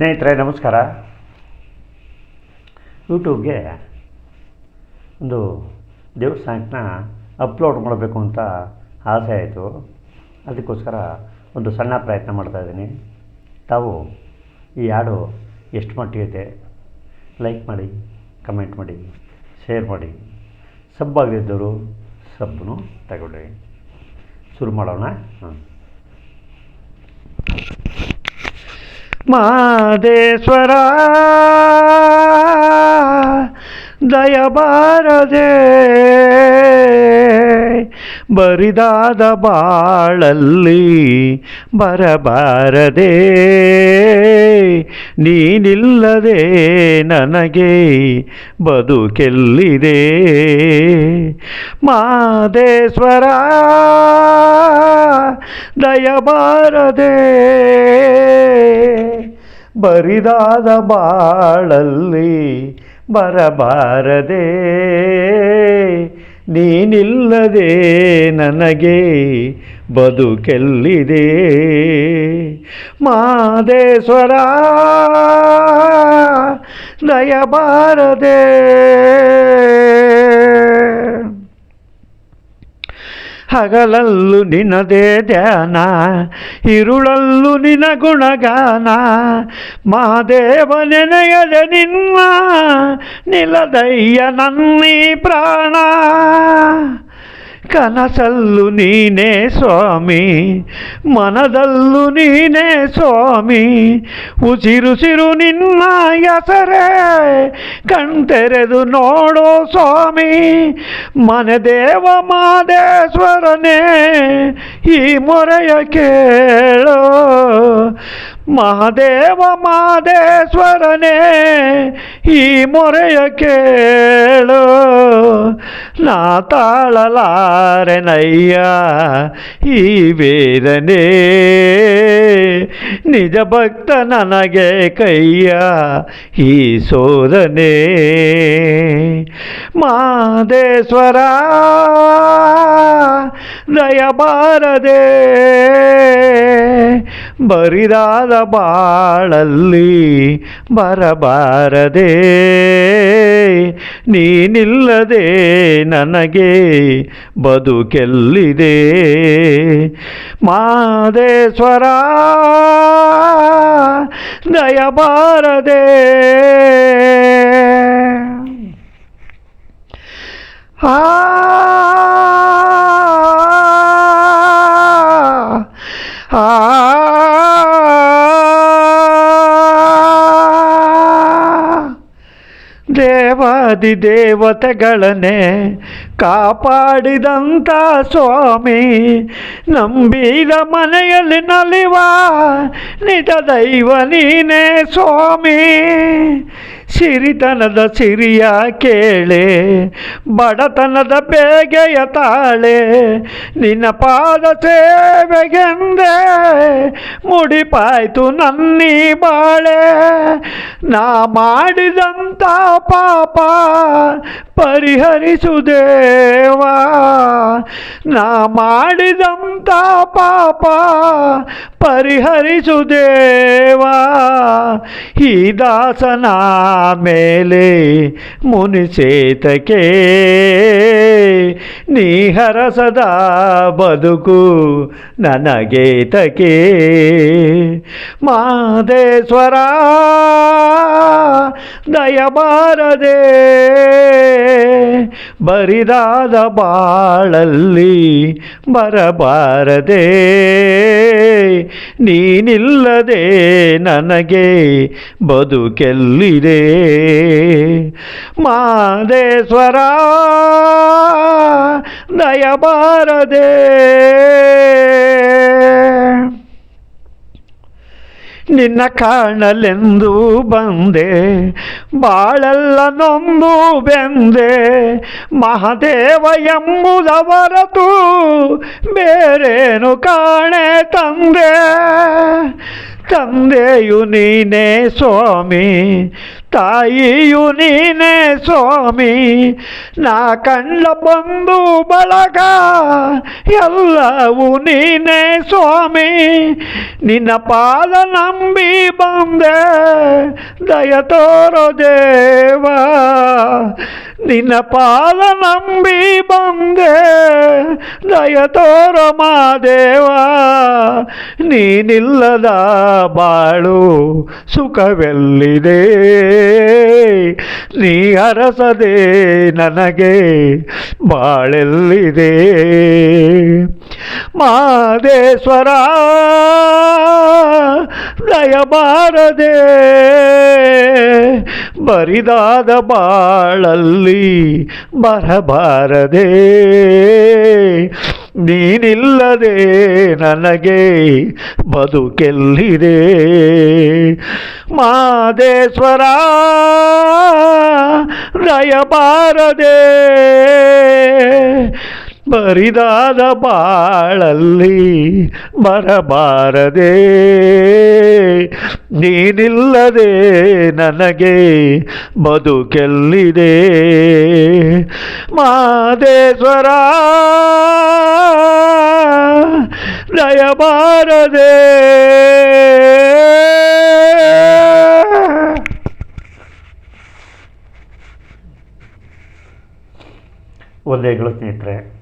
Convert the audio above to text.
ಸ್ನೇಹಿತರೆ, ನಮಸ್ಕಾರ. ಯೂಟ್ಯೂಬ್ಗೆ ಒಂದು ದೇವಸ್ಥಾನಕ್ಕನ್ನ ಅಪ್ಲೋಡ್ ಮಾಡಬೇಕು ಅಂತ ಆಸೆ ಆಯಿತು. ಅದಕ್ಕೋಸ್ಕರ ಒಂದು ಸಣ್ಣ ಪ್ರಯತ್ನ ಮಾಡ್ತಾಯಿದ್ದೀನಿ ತಾವು ಈ ಹಾಡು ಎಷ್ಟು ಮಟ್ಟಿಗೆ ಲೈಕ್ ಮಾಡಿ ಕಮೆಂಟ್ ಮಾಡಿ ಶೇರ್ ಮಾಡಿ. ಸಬ್ ಸಬ್ಬನ್ನು ತಗೊಳ್ಳಿ. ಶುರು ಮಾಡೋಣ. ಹಾಂ ಮಾದೇಶ್ವರ ದಯಬಾರದೆ ಬರಿದಾದ ಬಾಳಲ್ಲಿ ಬರಬಾರದೆ ನೀನಿಲ್ಲದೆ ನನಗೆ ಬದುಕೆಲ್ಲಿದೆ? ಮಾದೇಶ್ವರ ದಯಬಾರದೆ ಬರಿದಾದ ಬಾಳಲ್ಲಿ ಬರಬಾರದೆ. ನೀನಿಲ್ಲದೆ ನನಗೆ ಬದುಕೆಲ್ಲಿದೆ? ಮಾದೇಶ್ವರ ದಯಬಾರದೆ. ಹಗಲಲ್ಲೂ ನಿನದೇ ಧ್ಯಾನ ಇರುಳಲ್ಲೂ ನಿನ ಗುಣಗಾನ ಮಹಾದೇವ ನೆನೆಯದೆ ನಿನ್ನ ನಿಲದಯ್ಯ ನನ್ನೀ ಪ್ರಾಣ ಕನಸಲ್ಲೂ ನೀನೇ ಸ್ವಾಮಿ, ಮನದಲ್ಲು ನೀನೇ ಸ್ವಾಮಿ. ಉಸಿರುಸಿರು ನಿನ್ನ ಹೆಸರೇ, ಕಣ್ತೆರೆದು ನೋಡೋ ಸ್ವಾಮಿ. ಮನದೇವ ಮಾದೇಶ್ವರನೇ, ಈ ಮೊರೆಯ ಕೇಳೋ. ಮಹಾದೇವ ಮಾದೇಶ್ವರನೇ ಈ ಮೊರೆಯ ಕೇಳು ನಾ ತಾಳಲಾರೆನಯ್ಯ ಈ ವೇದನೆ ನಿಜ ಭಕ್ತ ನನಗೆ ಕೈಯ ಈ ಸೋದನೆ ಮಾದೇಶ್ವರ ದಯಬಾರದೆ ಬರಿದಾದ ಬಾಳಲ್ಲಿ ಬರಬಾರದೆ. ನೀನಿಲ್ಲದೆ ನನಗೆ ಬದುಕೆಲ್ಲಿದೆ? ಮಾದೇಶ್ವರ ದಯಬಾರದೆ ದೇವಾದಿ ದೇವತೆಗಳನ್ನೇ ಕಾಪಾಡಿದಂಥ ಸ್ವಾಮಿ ನಂಬಿದ ಮನೆಯಲ್ಲಿ ನಲಿವ ನಿಜ ದೈವ ನೀನೇ ಸ್ವಾಮಿ. ಸಿರಿತನದ ಸಿರಿಯ ಕೇಳೆ, ಬಡತನದ ಬೇಗೆಯ ತಾಳೆ, ನಿನ್ನ ಪಾದ ಸೇವೆಗೆಂದೆ ಮುಡಿಪಾಯ್ತು ನನ್ನಿ ಬಾಳೆ. ನಾ ಮಾಡಿದಂಥ ಪಾಪ ಪರಿಹರಿಸುದೇವಾ. ನಾ ನಾ ಮಾಡಿದಂಥ ಪಾಪ ಪರಿಹರಿಸು ದೇವಾ. ಈ ದಾಸನ ಮೇಲೆ ಮುನಿಸೇತಕೆ. ನೀ ಹರಸದ ಬದುಕು ನನಗೇತಕೆ ಮಾದೇಶ್ವರ ದಯಬಾರದೆ ಬರಿದಾದ ಬಾಳಲ್ಲಿ ಬರಬಾರದೆ ನೀನಿಲ್ಲದೆ ನನಗೆ ಬದುಕೆಲ್ಲಿದೆ? ಮಾದೇಶ್ವರ ದಯಬಾರದೆ. ನಿನ್ನ ಕಾಣಲೆಂದು ಬಂದೆ ಬಾಳೆಲ್ಲ ನೊಂದು ಬೆಂದೆ ಮಹಾದೇವ ಎಂಬುದ ಹೊರತು ಬೇರೇನು ಕಾಣೆ ತಂದೆ. ತಂದೆಯು ನೀನೇ ಸ್ವಾಮಿ ತಾಯಿಯು ನೀನೇ ಸ್ವಾಮಿ ನಾ ಕಂಡ ಬಂದು ಬಳಗ ಎಲ್ಲವೂ ನೀನೇ ಸ್ವಾಮಿ ನಿನ್ನ ಪಾದ ನಂಬಿ ಬಂದೆ ದಯ ತೋರೋ ದೇವ ನಿನ್ನ ಪಾದ ನಂಬಿ ಬಂದೆ ದಯ ತೋರೋ ಮಾದೇವ ನೀನಿಲ್ಲದ ಬಾಳು ಸುಖವೆಲ್ಲಿದೆ? ನೀ ಅರಸದೆ ನನಗೆ ಬಾಳೆಲ್ಲಿದೆ? ಮಾದೇಶ್ವರ ದಯಬಾರದೆ ಬರಿದಾದ ಬಾಳಲ್ಲಿ ಬರಬಾರದೆ? ನೀನಿಲ್ಲದೆ ನನಗೆ ಬದುಕೆಲ್ಲಿದೆ? ಮಾದೇಶ್ವರ ದಯಬಾರದೆ ಬರಿದಾದ ಬಾಳಲ್ಲಿ ಬರಬಾರದೆ ನೀನಿಲ್ಲದೆ ನನಗೆ ಬದುಕೆಲ್ಲಿದೆ? ಮಾದೇಶ್ವರ ದಯಬಾರದೆ ಒಂದೇಗಳು ಸ್ನೇಹಿತರೆ